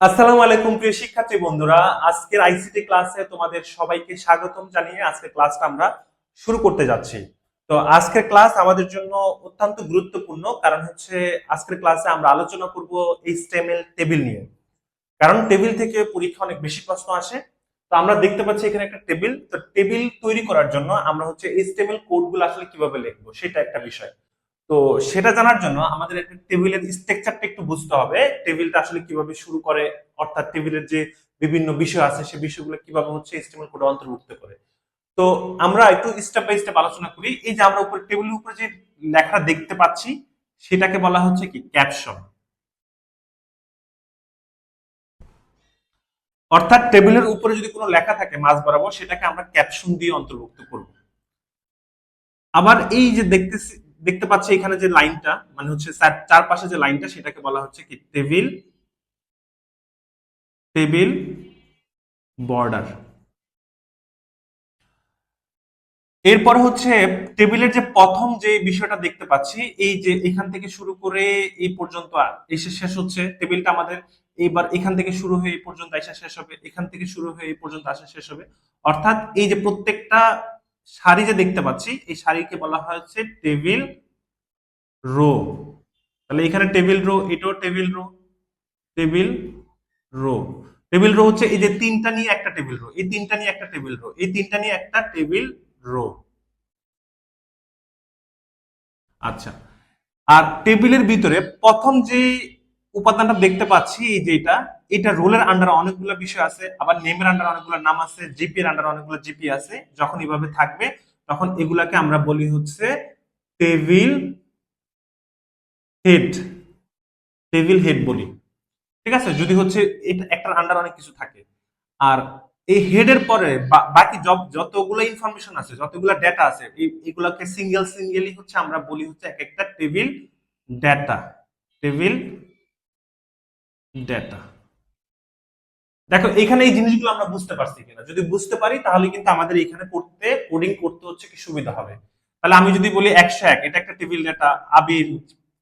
আসসালামু আলাইকুম, প্রিয় শিক্ষার্থী বন্ধুরা। আজকের আইসিটি ক্লাসে তোমাদের সবাইকে স্বাগতম জানিয়ে আজকের ক্লাসটা আমরা শুরু করতে যাচ্ছি। তো আজকের ক্লাস আমাদের জন্য অত্যন্ত গুরুত্বপূর্ণ, কারণ হচ্ছে আজকের ক্লাসে আমরা আলোচনা করব এইচটিএমএল টেবিল নিয়ে। কারণ টেবিল থেকে পরীক্ষা অনেক বেশি প্রশ্ন আসে। তো আমরা দেখতে পাচ্ছি এখানে একটা টেবিল তো টেবিল তৈরি করার জন্য আমরা হচ্ছে এইচটিএমএল কোডগুলো আসলে কীভাবে লিখব, সেটা একটা বিষয়। তো সেটা জানার জন্য আমাদের একটা টেবিলের স্ট্রাকচারটা একটু বুঝতে হবে। টেবিলটা আসলে কীভাবে শুরু করে, অর্থাৎ টেবিলের যে বিভিন্ন বিষয় আছে সেই বিষয়গুলো কীভাবে হচ্ছে এস্টিমেল কোডে অন্তর্ভুক্ত করে। তো আমরা একটু স্টেপ বাই স্টেপ আলোচনা করি। এই যে আমরা উপরে, টেবিলের উপরে যে লেখা দেখতে পাচ্ছি, সেটাকে বলা হচ্ছে কি? ক্যাপশন অর্থাৎ টেবিলের উপরে যদি কোনো লেখা থাকে মাঝ বরাবর, সেটাকে আমরা ক্যাপশন দিয়ে অন্তর্ভুক্ত করব। আবার এই যে দেখতেছি দেখতে পাচ্ছি এখানে যে লাইনটা মানে হচ্ছে চারপাশে যে লাইনটা, সেটাকে বলা হচ্ছে কি টেবিল টেবিল বর্ডার। এরপর হচ্ছে টেবিলের যে প্রথম যে বিষয়টা দেখতে পাচ্ছি, এই যে এখান থেকে শুরু করে এই পর্যন্ত এসে শেষ হচ্ছে। টেবিলটা আমাদের এইবার এখান থেকে শুরু হয়ে এই পর্যন্ত আসা শেষ হবে, এখান থেকে শুরু হয়ে এই পর্যন্ত আসা শেষ হবে। অর্থাৎ এই যে প্রত্যেকটা সারি যে দেখতে পাচ্ছি, এই সারিকে বলা হচ্ছে টেবিল রো। তাহলে এখানে টেবিল রো, এটাও table row table row. Table row হচ্ছে এই যে তিনটা নিয়ে একটা টেবিল রো, এই তিনটা নিয়ে একটা টেবিল রো, এই তিনটা নিয়ে একটা টেবিল রো। আচ্ছা আর টেবিলের ভিতরে প্রথম যে উপাদানটা দেখতে পাচ্ছি, এই যে এটা এটা রোলের আন্ডারে অনেকগুলো বিষয় আছে, আবার নেমের আন্ডারে অনেকগুলো নাম আছে জিপি এর আন্ডারে অনেকগুলো জিপি আছে, যখন এভাবে থাকবে, তখন এগুলাকে আমরা বলি হচ্ছে টেবিল হেড টেবিল হেড বলি। ঠিক আছে? যদি হচ্ছে এটা, একটার আন্ডার অনেক কিছু থাকে। আর এই হেডের পরে বাকি যত- যতগুলো ইনফরমেশন আছে, যতগুলো ডেটা আছে এগুলোকে সিঙ্গেল সিঙ্গেলই হচ্ছে আমরা বলি হচ্ছে এক একটা টেবিল ডেটা টেবিল ডেটা দেখো, এখানে এই জিনিসগুলো আমরা বুঝতে পারছি কিনা। যদি বুঝতে পারি, তাহলে কিন্তু আমাদের এখানে করতে কোডিং করতে হচ্ছে কি সুবিধা হবে। তাহলে আমি যদি বলি একশো এক, এটা একটা টেবিল ডেটা আবির,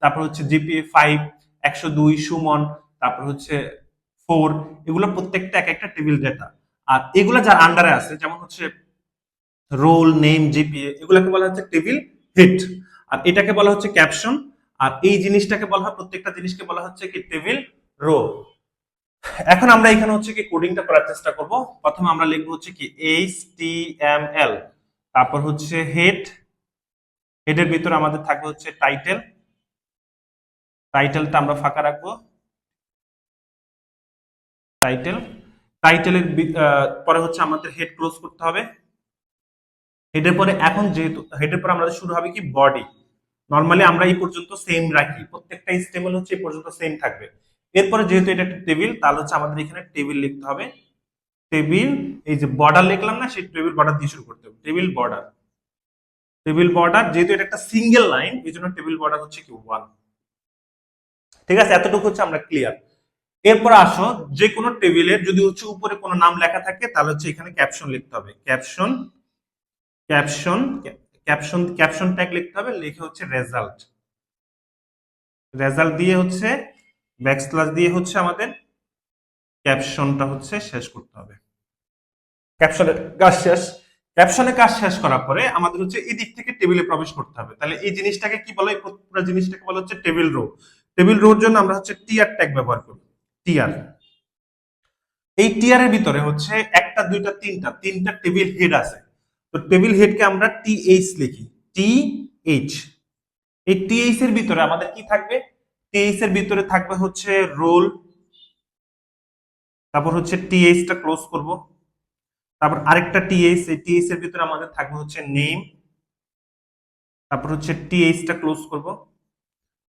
তারপর হচ্ছে জিপিএ ফাইভ একশো দুই, সুমন, তারপর হচ্ছে ফোর এগুলো প্রত্যেকটা এক একটা টেবিল ডেটা আর এগুলো যার আন্ডারে আছে, যেমন হচ্ছে রোল নেম জিপিএ এগুলোকে বলা হচ্ছে টেবিল হেড আর এটাকে বলা হচ্ছে ক্যাপশন আর এই জিনিসটাকে বলা হয়, প্রত্যেকটা জিনিসকে বলা হচ্ছে কি টেবিল রো এখন আমরা এখানে হচ্ছে কি কোডিংটা করার চেষ্টা করব। প্রথমে আমরা লিখব হচ্ছে কি এইচ টি এম এল তারপর হচ্ছে হেড হেডের ভিতরে আমাদের থাকবে হচ্ছে টাইটেল টাইটেলটা আমরা ফাঁকা রাখব। টাইটেল টাইটেলের পরে হচ্ছে আমাদের হেড ক্লোজ করতে হবে। হেডের পরে এখন যেহেতু হেডের পরে আমাদের শুরু হবে কি বডি নর্মালি আমরা এই পর্যন্ত সেম রাখি, প্রত্যেকটা স্টেবল হচ্ছে এই পর্যন্ত সেম থাকবে। এরপরে যেহেতু এটা একটা টেবিল তাহলে হচ্ছে আমাদের এখানে টেবিল লিখতে হবে। টেবিল এই যে বর্ডার লিখলাম না, সেই টেবিল বর্ডার দিয়ে শুরু করতে হবে। টেবিল বর্ডার টেবিল বর্ডার যেহেতু এটা একটা সিঙ্গেল লাইন এই জন্য টেবিল বর্ডার হচ্ছে কি ওয়ান ঠিক আছে? এতটুকু হচ্ছে আমরা ক্লিয়ার এরপর আসো যে কোনো টেবিলের যদি হচ্ছে উপরে কোনো নাম লেখা থাকে, তাহলে হচ্ছে এখানে ক্যাপশন লিখতে হবে। Caption caption caption caption tag লিখতে হবে, লিখে হচ্ছে রেজাল্ট রেজাল্ট দিয়ে হচ্ছে ব্যাকস্ল্যাশ দিয়ে হচ্ছে আমাদের ক্যাপশনটা হচ্ছে শেষ করতে হবে। ক্যাপশনের কাজ শেষ। ক্যাপশনের কাজ শেষ করার পরে আমাদের হচ্ছে এই দিক থেকে টেবিলে প্রবেশ করতে হবে। তাহলে এই জিনিসটাকে কি বলে? পুরো জিনিসটাকে বলা হচ্ছে টেবিল রো টেবিল রোর জন্য আমরা হচ্ছে টিআর ট্যাগ ব্যবহার করি। টিআর এই টিআর এর ভিতরে হচ্ছে একটা দুইটা তিনটা তিনটা টেবিল হেড আছে। তো টেবিল হেডকে আমরা টিএইচ লিখি। টি এইচ এই টিএইচ এর ভিতরে আমাদের কি থাকবে? টিএইচ এর ভিতরে থাকবে হচ্ছে রোল তারপর হচ্ছে টিএইচ টা ক্লোজ করব। তারপর আরেকটা টিএইচ এই টিএইচ এর ভিতরে আমাদের থাকবে হচ্ছে নেম তারপর হচ্ছে টিএইচ টা ক্লোজ করব।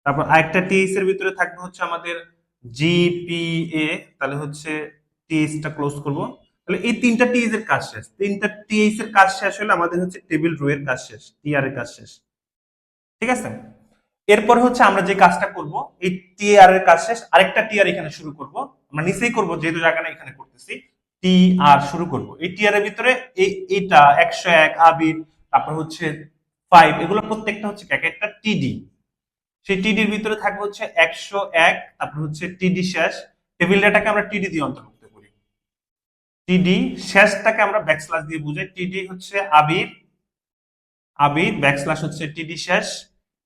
তারপর আরেকটা টিএইচ এর ভিতরে থাকবে হচ্ছে আমাদের জিপিএ তাহলে হচ্ছে টিএইচ টা ক্লোজ করব। তাহলে এই তিনটা টিএইচ এর কাজ শেষ। তিনটা টিএইচ এর কাজ শেষ হলে আমাদের হচ্ছে টেবিল রো এর কাজ শেষ টিআর এর কাজ শেষ। ঠিক আছে? এরপর হচ্ছে আমরা যে কাজটা করব, এই টিআর এর কাজ শেষ, আরেকটা টিআর এখানে শুরু করব। আমরা নিচেই করব, যেহেতু জায়গাটা এখানে করতেছি। টি আর শুরু করব। এই টিআর এর ভিতরে এই এটা একশো এক, আবির, তারপর হচ্ছে ফাইভ এগুলো প্রত্যেকটা হচ্ছে এক একটা টিডি সেই টিডির ভিতরে থাকবে হচ্ছে একশো এক, তারপর হচ্ছে টিডি শেষ। টেবিল ডেটাকে আমরা টিডি দিয়ে অন্তর্ভুক্ত করি। টিডি শেষটাকে আমরা ব্যাকস্ল্যাশ দিয়ে বুঝাই। টিডি হচ্ছে আবির আবির ব্যাকস্ল্যাশ হচ্ছে টিডি শেষ।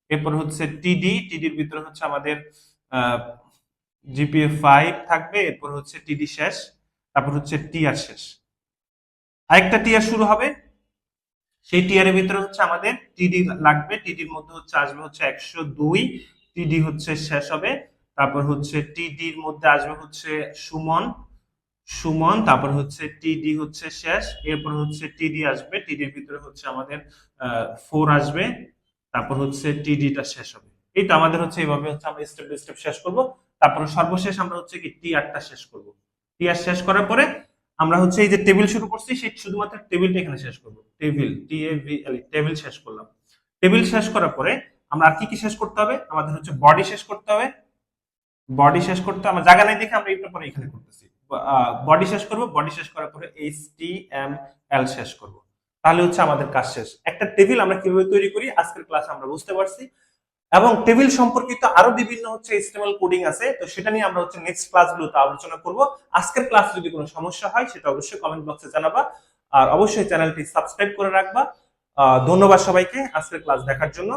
এরপর হচ্ছে টিডি টিডির ভিতরে হচ্ছে আমাদের জিপিএ ফাইভ থাকবে, এরপর হচ্ছে টিডি শেষ, তারপর হচ্ছে টিআর শেষ। আরেকটা টিআর শুরু হবে, সেই টিআরের ভিতরে হচ্ছে আমাদের টিডি লাগবে টিডির মধ্যে হচ্ছে আসবে হচ্ছে একশো দুই টিডি হচ্ছে শেষ হবে, তারপর হচ্ছে টিডির মধ্যে আসবে হচ্ছে সুমন সুমন, তারপর হচ্ছে টিডি হচ্ছে শেষ, এরপর হচ্ছে টিডি আসবে টিডির ভিতরে হচ্ছে আমাদের ফোর আসবে তারপর হচ্ছে টিডিটা শেষ হবে। এইটা আমাদের হচ্ছে এইভাবে হচ্ছে আমরা স্টেপ বাই স্টেপ শেষ করব। তারপর সর্বশেষ আমরা হচ্ছে কি টিআরটা শেষ করব। টিআর শেষ করার পরে আমরা হচ্ছে এই যে টেবিল শুরু করছি, সেই শুধুমাত্র টেবিলটা এখানে শেষ করব। Table T A V L table শেষ করলাম। টেবিল শেষ করার পরে আমরা আর কি কি শেষ করতে হবে? আমাদের হচ্ছে বডি শেষ করতে হবে। বডি শেষ করতে আমরা জায়গা নাই দেখে আমরা একটু পরে এখানে করতেছি। বডি শেষ করব। বডি শেষ করার পরে এইচ টি এম এল শেষ করব। তাহলে হচ্ছে আমাদের কাজ শেষ। একটা টেবিল আমরা কীভাবে তৈরি করি, আজকের ক্লাস আমরা বুঝতে পারছি। এবং টেবিল সম্পর্কিত আরও বিভিন্ন হচ্ছে এইচটিএমএল কোডিং আছে, তো সেটা নিয়ে আমরা হচ্ছে নেক্সট ক্লাসগুলোতে আলোচনা করব। আজকের ক্লাস যদি কোনো সমস্যা হয়, সেটা অবশ্যই কমেন্ট বক্সে জানাবা। আর অবশ্যই চ্যানেলটি সাবস্ক্রাইব করে রাখবা। ধন্যবাদ সবাইকে আজকের ক্লাস দেখার জন্য।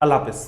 আল্লাহ হাফেজ।